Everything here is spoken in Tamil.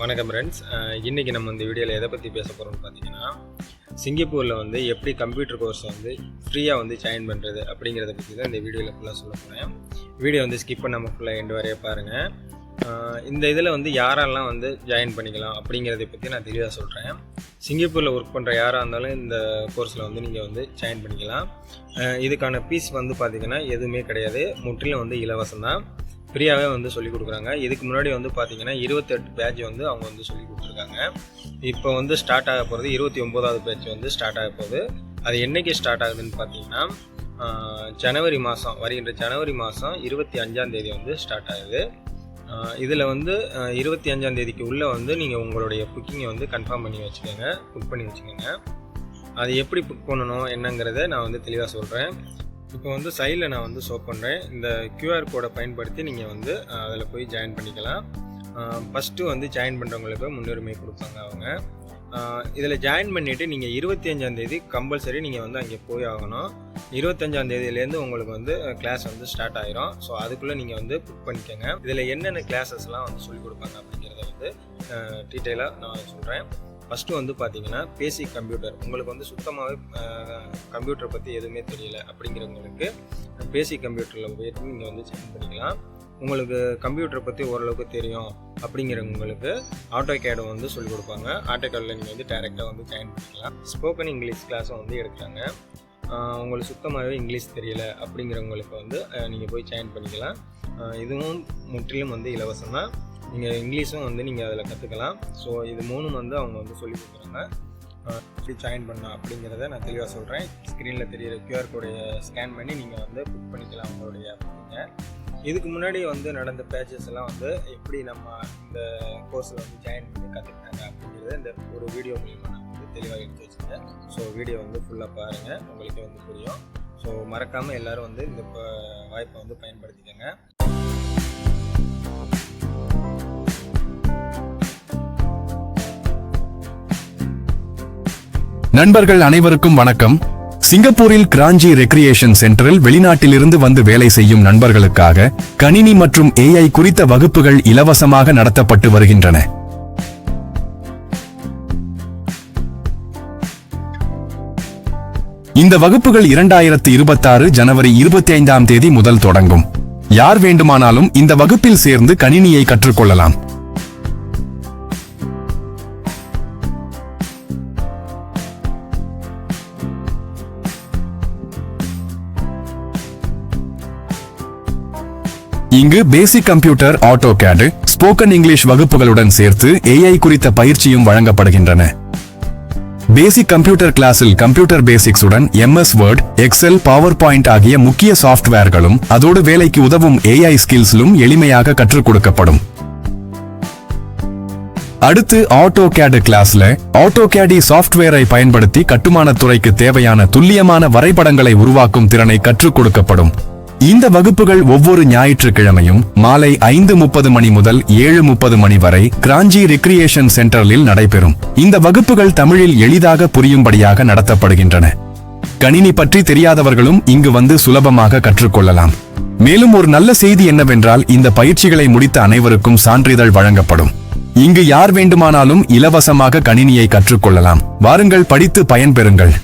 வணக்கம் ஃப்ரெண்ட்ஸ் இன்றைக்கி நம்ம இந்த வீடியோவில் எதை பற்றி பேச போகிறோம்னு பார்த்தீங்கன்னா சிங்கப்பூரில் வந்து எப்படி கம்ப்யூட்டர் கோர்ஸ் வந்து ஃப்ரீயாக வந்து ஜாயின் பண்ணுறது அப்படிங்கிறத பற்றி தான் இந்த வீடியோவில் ஃபுல்லாக சொல்ல போகிறேன் வீடியோ வந்து ஸ்கிப் பண்ணாமல் ஃபுல்லாக எண்டு வரைய பாருங்கள் இந்த இதில் வந்து யாரெல்லாம் வந்து ஜாயின் பண்ணிக்கலாம் அப்படிங்கிறத பற்றி நான் தெளிவாக சொல்கிறேன் சிங்கப்பூரில் ஒர்க் பண்ணுற யாராக இருந்தாலும் இந்த கோர்ஸில் வந்து நீங்கள் வந்து ஜாயின் பண்ணிக்கலாம். இதுக்கான ஃபீஸ் வந்து பார்த்திங்கன்னா எதுவுமே கிடையாது. முற்றிலும் வந்து இலவசம் தான். ஃப்ரீயாகவே வந்து சொல்லிக் கொடுக்குறாங்க. இதுக்கு முன்னாடி வந்து பார்த்தீங்கன்னா இருபத்தெட்டு பேட்ச் வந்து அவங்க வந்து சொல்லி கொடுத்துருக்காங்க. இப்போ வந்து ஸ்டார்ட் ஆக போகிறது இருபத்தி ஒம்போதாவது பேட்ச் வந்து ஸ்டார்ட் ஆக போகுது. அது என்றைக்கு ஸ்டார்ட் ஆகுதுன்னு பார்த்தீங்கன்னா ஜனவரி மாதம் வருகின்ற ஜனவரி மாதம் இருபத்தி அஞ்சாந்தேதி வந்து ஸ்டார்ட் ஆகுது. இதில் வந்து இருபத்தி அஞ்சாந்தேதிக்கு உள்ளே வந்து நீங்கள் உங்களுடைய புக்கிங்கை வந்து கன்ஃபார்ம் பண்ணி வச்சுக்கோங்க புக் பண்ணி வச்சுக்கோங்க. அது எப்படி புக் பண்ணணும் என்னங்கிறத நான் வந்து தெளிவாக சொல்கிறேன் இப்போ வந்து சைடில் நான் வந்து ஷோ பண்ணுறேன் இந்த கியூஆர் கோடை பயன்படுத்தி நீங்கள் வந்து அதில் போய் ஜாயின் பண்ணிக்கலாம். ஃபஸ்ட்டு வந்து ஜாயின் பண்ணுறவங்களுக்கு முன்னுரிமை கொடுப்பாங்க அவங்க. இதில் ஜாயின் பண்ணிவிட்டு நீங்கள் இருபத்தி அஞ்சாந்தேதி கம்பல்சரி நீங்கள் வந்து அங்கே போய் ஆகணும். இருபத்தஞ்சாந்தேதியிலேருந்து உங்களுக்கு வந்து கிளாஸ் வந்து ஸ்டார்ட் ஆகிரும் ஸோ அதுக்குள்ளே நீங்கள் வந்து புக் பண்ணிக்கோங்க. இதில் என்னென்ன கிளாஸஸ்லாம் வந்து சொல்லிக் கொடுப்பாங்க அப்படிங்கிறத வந்து டீட்டெயிலாக நான் சொல்கிறேன் ஃபஸ்ட்டு வந்து பார்த்தீங்கன்னா பேசிக் கம்ப்யூட்டர் உங்களுக்கு வந்து சுத்தமாகவே கம்ப்யூட்டரை பற்றி எதுவுமே தெரியல அப்படிங்கிறவங்களுக்கு பேசிக் கம்ப்யூட்டரில் போயிட்டு நீங்கள் வந்து செக் பண்ணிக்கலாம். உங்களுக்கு கம்ப்யூட்டரை பற்றி ஓரளவுக்கு தெரியும் அப்படிங்கிறவங்களுக்கு ஆட்டோ கேடை வந்து சொல்லிக் கொடுப்பாங்க. ஆட்டோ கேடில் நீங்கள் வந்து டேரெக்டாக வந்து ஜாயின் பண்ணிக்கலாம். ஸ்போக்கன் இங்கிலீஷ் கிளாஸும் வந்து எடுக்கிறாங்க. உங்களுக்கு சுத்தமாகவே இங்கிலீஷ் தெரியல அப்படிங்கிறவங்களுக்கு வந்து நீங்கள் போய் ஜாயின் பண்ணிக்கலாம். இதுவும் முற்றிலும் வந்து இலவசம் தான். நீங்கள் இங்கிலீஷும் வந்து நீங்கள் அதில் கற்றுக்கலாம் ஸோ இது மூணும் வந்து அவங்க வந்து சொல்லி கொடுக்குறாங்க. எப்படி ஜாயின் பண்ணலாம் அப்படிங்கிறத நான் தெளிவாக சொல்கிறேன் ஸ்க்ரீனில் தெரியிற கியூஆர் கோடை ஸ்கேன் பண்ணி நீங்கள் வந்து புக் பண்ணிக்கலாம் உங்களுடைய அப்படிங்க இதுக்கு முன்னாடி வந்து நடந்த பேச்சஸ் எல்லாம் வந்து எப்படி நம்ம இந்த கோர்ஸில் வந்து ஜாயின் பண்ணி கற்றுக்கிட்டாங்க அப்படிங்கிறத இந்த ஒரு வீடியோ மூலிமா நான் வந்து தெளிவாக எடுத்து வச்சுருக்கேன் ஸோ வீடியோ வந்து ஃபுல்லாக பாருங்கள் உங்களுக்கு வந்து புரியும். ஸோ மறக்காமல் எல்லோரும் வந்து இந்த வாய்ப்பை வந்து பயன்படுத்திக்கோங்க. நண்பர்கள் அனைவருக்கும் வணக்கம். சிங்கப்பூரில் கிராஞ்சி ரெக்ரியேஷன் சென்டரில் வெளிநாட்டிலிருந்து வந்து வேலை செய்யும் நண்பர்களுக்காக கணினி மற்றும் ஏஐ குறித்த வகுப்புகள் இலவசமாக நடத்தப்பட்டு வருகின்றன. இந்த வகுப்புகள் இரண்டாயிரத்து இருபத்தாறு ஜனவரி இருபத்தி ஐந்தாம் தேதி முதல் தொடங்கும். யார் வேண்டுமானாலும் இந்த வகுப்பில் சேர்ந்து கணினியை கற்றுக்கொள்ளலாம். இங்கு basic computer AutoCAD spoken English வகுப்புகளுடன் சேர்த்து ஏஐ குறித்த பயிற்சியும் வழங்கப்படுகின்றன. பேசிக் கம்ப்யூட்டர் கிளாஸில் கம்ப்யூட்டர் பேசிக்ஸ் உடன் MS Word Excel PowerPoint ஆகிய முக்கிய சாஃப்ட்வேர்களும் அதோடு வேலைக்கு உதவும் ஏஐ ஸ்கில்ஸிலும் எளிமையாக கற்றுக் கொடுக்கப்படும். அடுத்து ஆட்டோ கேடு கிளாஸ்ல ஆட்டோ கேடி சாஃப்ட்வேரை பயன்படுத்தி கட்டுமானத் துறைக்கு தேவையான துல்லியமான வரைபடங்களை உருவாக்கும் திறனை கற்றுக் கொடுக்கப்படும். இந்த வகுப்புகள் ஒவ்வொரு ஞாயிற்றுக்கிழமையும் மாலை ஐந்து முப்பது மணி முதல் ஏழு முப்பது மணி வரை கிராஞ்சி ரெக்ரியேஷன் சென்டரில் நடைபெறும். இந்த வகுப்புகள் தமிழில் எளிதாக புரியும்படியாக நடத்தப்படுகின்றன. கணினி பற்றி தெரியாதவர்களும் இங்கு வந்து சுலபமாக கற்றுக்கொள்ளலாம். மேலும் ஒரு நல்ல செய்தி என்னவென்றால் இந்த பயிற்சிகளை முடித்த அனைவருக்கும் சான்றிதழ் வழங்கப்படும். இங்கு யார் வேண்டுமானாலும் இலவசமாக கணினியை கற்றுக்கொள்ளலாம். வாருங்கள் படித்து பயன்பெறுங்கள்.